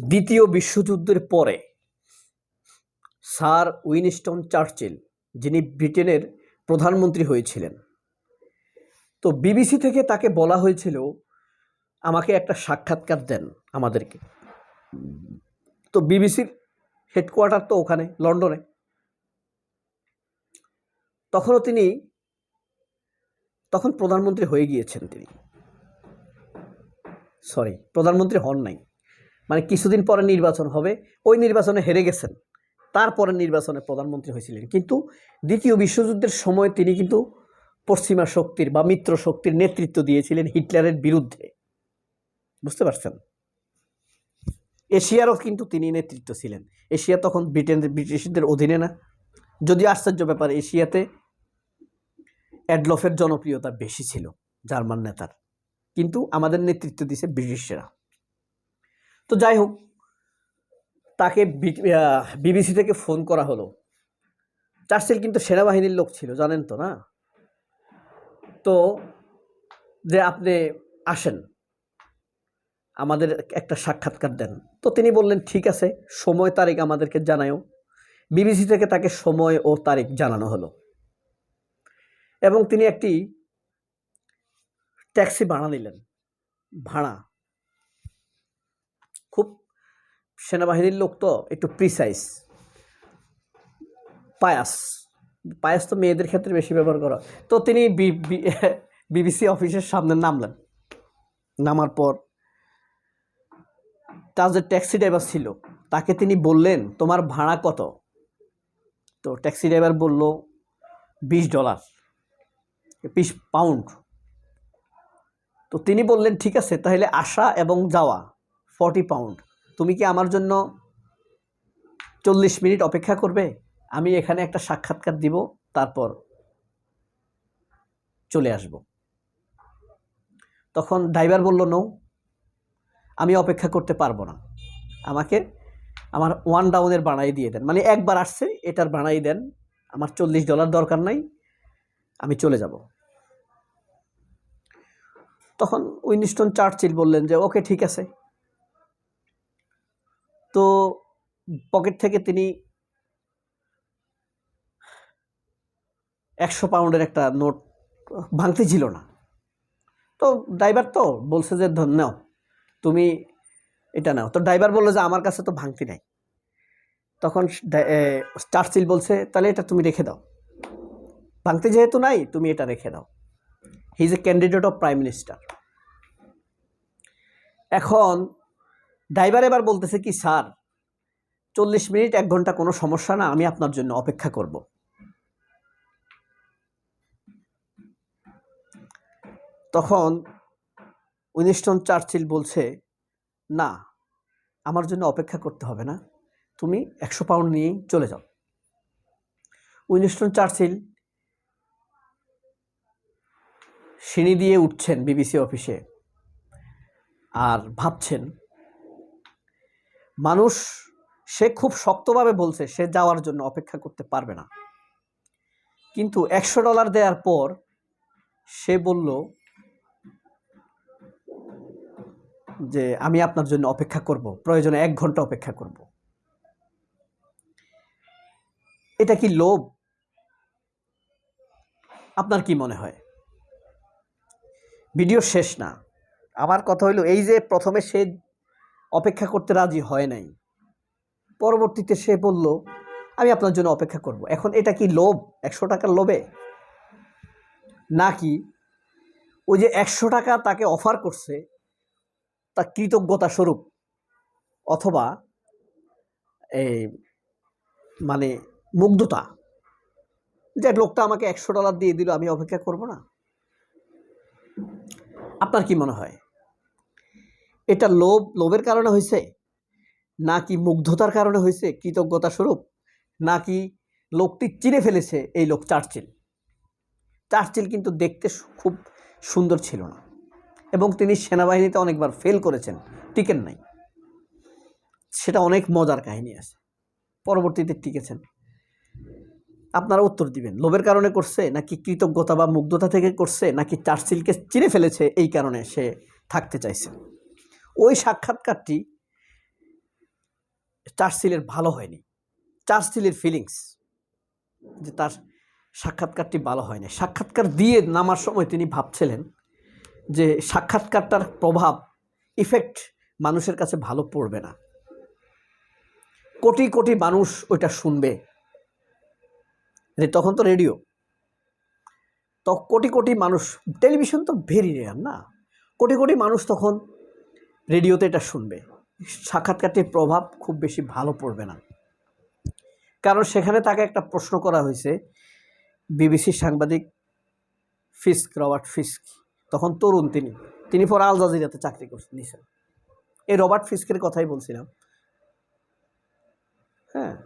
দ্বিতীয় বিশ্বযুদ্ধের পরে, স্যার উইনস্টন চার্চিল, যিনি ব্রিটেনের প্রধানমন্ত্রী হয়েছিলেন। তো বিবিসি থেকে তাকে বলা হয়েছিল, আমাকে একটা সাক্ষাৎকার দেন আমাদেরকে। তো বিবিসির হেডকোয়ার্টার তো ওখানে, লন্ডনে। তখনও তিনি, তখন প্রধানমন্ত্রী হয়ে গিয়েছেন তিনি। সরি, প্রধানমন্ত্রী হন নাই। মানে কিছুদিন পরে নির্বাচন হবে, ওই নির্বাচনে হেরে গেছেন। তারপরে নির্বাচনে প্রধানমন্ত্রী হয়েছিলেন। কিন্তু দ্বিতীয় বিশ্বযুদ্ধের সময় তিনি কিন্তু পশ্চিমা শক্তির বা মিত্র শক্তির নেতৃত্ব দিয়েছিলেন হিটলারের বিরুদ্ধে। বুঝতে পারছেন? এশিয়ারও কিন্তু তিনি নেতৃত্ব ছিলেন। এশিয়া তখন ব্রিটেন, ব্রিটিশদের অধীনে না। যদিও আশ্চর্য ব্যাপার, এশিয়াতে অ্যাডলফের জনপ্রিয়তা বেশি ছিল জার্মান নেতার। কিন্তু আমাদের নেতৃত্ব দিছে ব্রিটিশরা। তো যাই হোক, তাকে বিবিসি থেকে ফোন করা হলো। চার্চিল কিন্তু সেনাবাহিনীর লোক ছিল, জানেন তো না? তো যে আপনি আসেন, আমাদের একটা সাক্ষাৎকার দেন। তো তিনি বললেন, ঠিক আছে, সময়, তারিখ আমাদেরকে জানায়ও। বিবিসি থেকে তাকে সময় ও তারিখ জানানো হলো। এবং তিনি একটি ট্যাক্সি ভাড়া নিলেন, ভাড়া খুব সেনাবাহিনীর লোক তো একটু প্রিসাইজ পায়াস। পায়াস তো মেয়েদের ক্ষেত্রে বেশি ব্যবহার করা। তো তিনি বিবিসি অফিসের সামনে নামলেন। নামার পর তার যে ট্যাক্সি ড্রাইভার ছিল, তাকে তিনি বললেন, তোমার ভাড়া কত? তো ট্যাক্সি ড্রাইভার বলল, বিশ ডলার বিশ পাউন্ড তো তিনি বললেন, ঠিক আছে, তাহলে আসা এবং যাওয়া ফর্টি পাউন্ড তুমি কি আমার জন্য চল্লিশ মিনিট অপেক্ষা করবে? আমি এখানে একটা সাক্ষাৎকার দিব, তারপর চলে আসব। তখন ড্রাইভার বলল নো আমি অপেক্ষা করতে পারব না। আমাকে আমার ওয়ান ডাউনের বাড়াই দিয়ে দেন। মানে একবার আসছে, এটার বাড়াই দেন। আমার চল্লিশ ডলার দরকার নাই, আমি চলে যাব। তখন উইনস্টন চার্চিল বললেন যে, ওকে, ঠিক আছে। তো পকেট থেকে তিনি একশো পাউন্ডের একটা নোট ভাঙতে ছিল না। তো ড্রাইভার তো বলছে যে নাও, তুমি এটা নাও। তো ড্রাইভার বলল যে, আমার কাছে তো ভাঙতি নাই। তখন চার্চিল বলছে, তাহলে এটা তুমি রেখে দাও। ভাঙতে যেহেতু নাই, তুমি এটা রেখে দাও। He is a candidate of prime minister এখন ড্রাইভার এবার বলতেছে কি, স্যার, চল্লিশ মিনিট, এক ঘণ্টা কোনো সমস্যা না, আমি আপনার জন্য অপেক্ষা করব। তখন উইনিস্টন চার্চিল বলছে, না, আমার জন্য অপেক্ষা করতে হবে না, তুমি একশো পাউন্ড নিয়েই চলে যাও। উইনিস্টন চার্চিল সিঁড়ি দিয়ে উঠছেন বিবিসি অফিসে আর ভাবছেন মানুষ, সে খুব শক্তভাবে বলছে, সে যাওয়ার জন্য অপেক্ষা করতে পারবে না। কিন্তু একশো ডলার দেওয়ার পর সে বলল যে, আমি আপনার জন্য অপেক্ষা করব। প্রয়োজনে এক ঘণ্টা অপেক্ষা করব। এটা কি লোভ? আপনার কি মনে হয়? ভিডিও শেষ না। আমার কথা হইল, এই যে প্রথমে সে অপেক্ষা করতে রাজি হয় নাই। পরবর্তীতে সে বলল, আমি আপনার জন্য অপেক্ষা করব। এখন এটা কি লোভ? একশো টাকার লোভে? নাকি ওই যে একশো টাকা তাকে অফার করছে, তার কৃতজ্ঞতা স্বরূপ? অথবা এই মানে মুগ্ধতা? যে লোকটা আমাকে একশো ডলার দিয়ে দিল, আমি অপেক্ষা করব না? আপনার কি মনে হয়? এটা লোভ, লোভের কারণে হয়েছে নাকি মুগ্ধতার কারণে হয়েছে কৃতজ্ঞতা স্বরূপ? নাকি লোকটি চিনে ফেলেছে এই লোক চার্চিল? চার্চিল কিন্তু দেখতে খুব সুন্দর ছিল না এবং তিনি সেনাবাহিনীতে অনেকবার ফেল করেছেন, টিকেন নাই। সেটা অনেক মজার কাহিনী আছে। পরবর্তীতে টিকেছেন। আপনারা উত্তর দিবেন, লোভের কারণে করছে নাকি কৃতজ্ঞতা বা মুগ্ধতা থেকে করছে নাকি চার্চিলকে চিনে ফেলেছে এই কারণে সে থাকতে চাইছে? ওই সাক্ষাৎকারটি চার্চিলের ভালো হয়নি। চার্চিলের ফিলিংস যে তার সাক্ষাৎকারটি ভালো হয়নি। সাক্ষাৎকার দিয়ে নামার সময় তিনি ভাবছিলেন যে সাক্ষাৎকারটার প্রভাব ইফেক্ট মানুষের কাছে ভালো পড়বে না। কোটি কোটি মানুষ ওইটা শুনবে। তখন তো রেডিও তো কোটি কোটি মানুষ টেলিভিশন তো ভেরি রেয়ার না। কোটি কোটি মানুষ তখন রেডিওতে এটা শুনবে। সাক্ষাৎকারটির প্রভাব খুব বেশি ভালো পড়বে না। কারণ সেখানে তাকে একটা প্রশ্ন করা হয়েছে বিবিসির সাংবাদিক ফিস্ক, রবার্ট ফিস্ক। তখন তরুণ তিনি। তিনি পরে আল জাজিরাতে চাকরি করছেন নিছেন। এই রবার্ট ফিস্কের কথাই বলছিলাম। হ্যাঁ।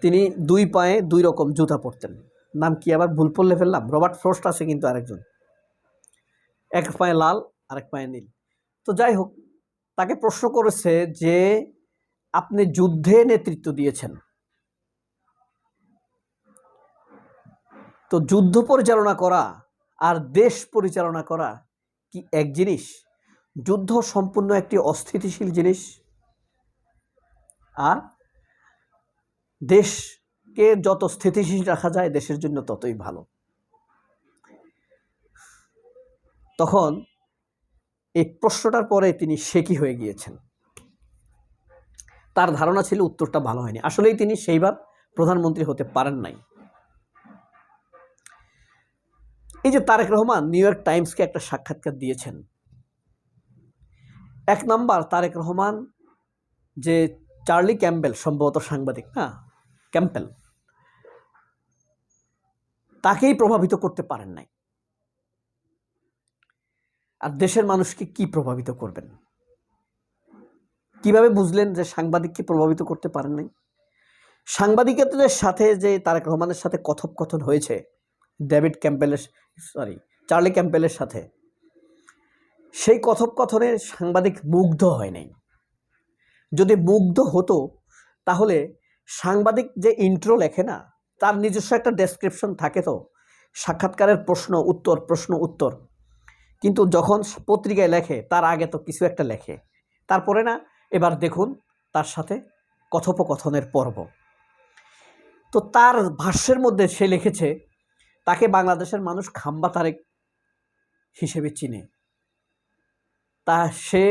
তিনি দুই পায়ে দুই রকম জুতা পরতেন। নাম কি আবার ভুল পড়লে ফেললাম? রবার্ট ফ্রস্ট আছে কিন্তু আরেকজন। এক পায়ে লাল, আরেক পায়ে নীল। তো যাই হোক তাকে প্রশ্ন করেছে যে, আপনি যুদ্ধে নেতৃত্ব দিয়েছেন। তো যুদ্ধ পরিচালনা করা আর দেশ পরিচালনা করা কি এক জিনিস? যুদ্ধ সম্পূর্ণ একটি অস্থিতিশীল জিনিস। আর দেশকে যত স্থিতিশীল রাখা যায়, দেশের জন্য ততই ভালো। তখন এই প্রশ্নটার পরে তিনি শেকি হয়ে গিয়েছেন। তার ধারণা ছিল উত্তরটা ভালো হয়নি। আসলেই তিনি সেইবার প্রধানমন্ত্রী হতে পারেন নাই। এই যে তারেক রহমান নিউ ইয়র্ক টাইমসকে একটা সাক্ষাৎকার দিয়েছেন। এক নাম্বার তারেক রহমান যে চার্লি ক্যাম্পবেল, সম্ভবত সাংবাদিক, না ক্যাম্পেল তাকেই প্রভাবিত করতে পারেন নাই। আর দেশের মানুষকে কি প্রভাবিত করবেন? কীভাবে বুঝলেন যে সাংবাদিককে প্রভাবিত করতে পারেন নাই? সাংবাদিকদের সাথে যে তারেক রহমানের সাথে কথোপকথন হয়েছে, ডেভিড ক্যাম্পেলের সরি চার্লি ক্যাম্পেলের সাথে, সেই কথোপকথনে সাংবাদিক মুগ্ধ হয় নাই। যদি মুগ্ধ হতো, তাহলে সাংবাদিক যে ইন্ট্রো লেখে না, তার নিজস্ব একটা ডেসক্রিপশন থাকে তো, সাক্ষাৎকারের প্রশ্ন, উত্তর প্রশ্ন, উত্তর। কিন্তু যখন পত্রিকায় লেখে, তার আগে তো কিছু একটা লেখে। তারপরে না, এবার দেখুন তার সাথে কথোপকথনের পর্ব। তো তার ভাষ্যের মধ্যে সে লিখেছে, তাকে বাংলাদেশের মানুষ খাম্বা তারেক হিসেবে চিনে। তা সে,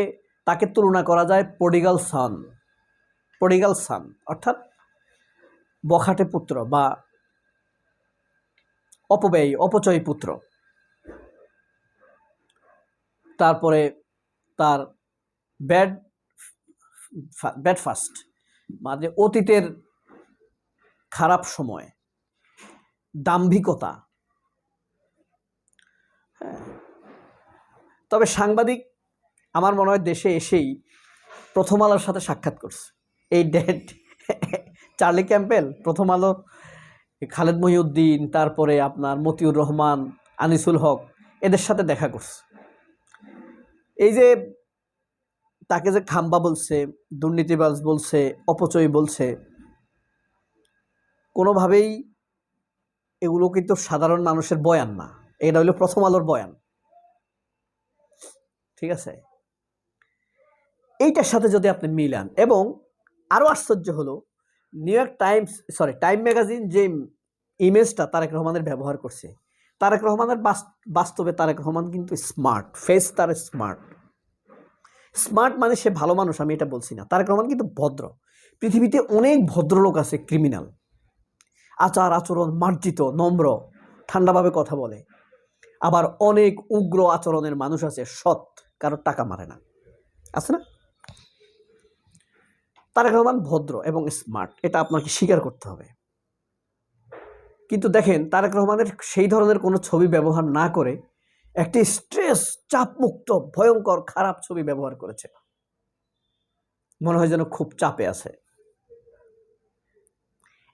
তাকে তুলনা করা যায় পডিগাল সান। পডিগাল সান, অর্থাৎ বখাটে পুত্র বা অপব্যয়ী, অপচয়ী পুত্র। তারপরে তার ব্যাড ব্যাড ফাস্ট মানে অতীতের খারাপ সময়, দাম্ভিকতা। হ্যাঁ। তবে সাংবাদিক আমার মনে হয় দেশে এসেই প্রথম আলোর সাথে সাক্ষাৎ করছে। এই ডেট চার্লি ক্যাম্পেল প্রথম আলো, খালেদ মহিউদ্দিন, তারপরে আপনার মতিউর রহমান, আনিসুল হক, এদের সাথে দেখা করছে। এই যে তাকে যে খাম্বা বলছে দুর্নীতিবাজ বলছে, অপচয় বলছে, কোনোভাবেই এগুলো কিন্তু সাধারণ মানুষের বয়ান না। এটা হলো প্রথম আলোর বয়ান। ঠিক আছে? এইটার সাথে যদি আপনি মিলান, এবং আরও আশ্চর্য হলো, New York Times sorry time magazine যে ইমেজটা তারেক রহমানের ব্যবহার করছে তারেক রহমানের বাস্তবে তারেক রহমান কিন্তু স্মার্ট ফেস তার স্মার্ট স্মার্ট মানে সে ভালো মানুষ, আমি এটা বলছি না। তারেক রহমান কিন্তু ভদ্র। পৃথিবীতে অনেক ভদ্রলোক আছে ক্রিমিনাল আচার আচরণ মার্জিত, নম্র, ঠান্ডাভাবে কথা বলে। আবার অনেক উগ্র আচরণের মানুষ আছে, সৎ, কারোর টাকা মারে না। আছে না? তারেক রহমান ভদ্র এবং স্মার্ট এটা আপনাকে স্বীকার করতে হবে। কিন্তু দেখেন তারেক রহমানের সেই ধরনের কোনো ছবি ব্যবহার না করে একটি স্ট্রেস চাপমুক্ত, ভয়ঙ্কর, খারাপ ছবি ব্যবহার করেছে। মনে হয় যেন খুব চাপে আছে।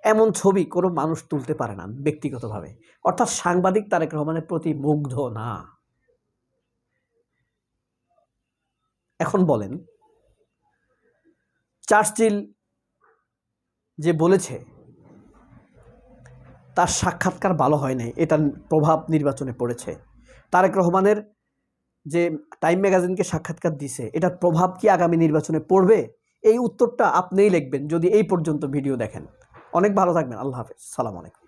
এমন ছবি কোনো মানুষ তুলতে পারে না ব্যক্তিগতভাবে। অর্থাৎ সাংবাদিক তারেক রহমানের প্রতি মুগ্ধ না। এখন বলেন, চার্চিল যে বলেছে তার সাক্ষাৎকার ভালো হয় নাই, এটার প্রভাব নির্বাচনে পড়েছে। তারেক রহমানের যে টাইম ম্যাগাজিনকে সাক্ষাৎকার দিছে, এটার প্রভাব কি আগামী নির্বাচনে পড়বে? এই উত্তরটা আপনিই লিখবেন, যদি এই পর্যন্ত ভিডিও দেখেন। অনেক ভালো থাকবেন, আল্লাহ হাফেজ। সালাম আলাইকুম।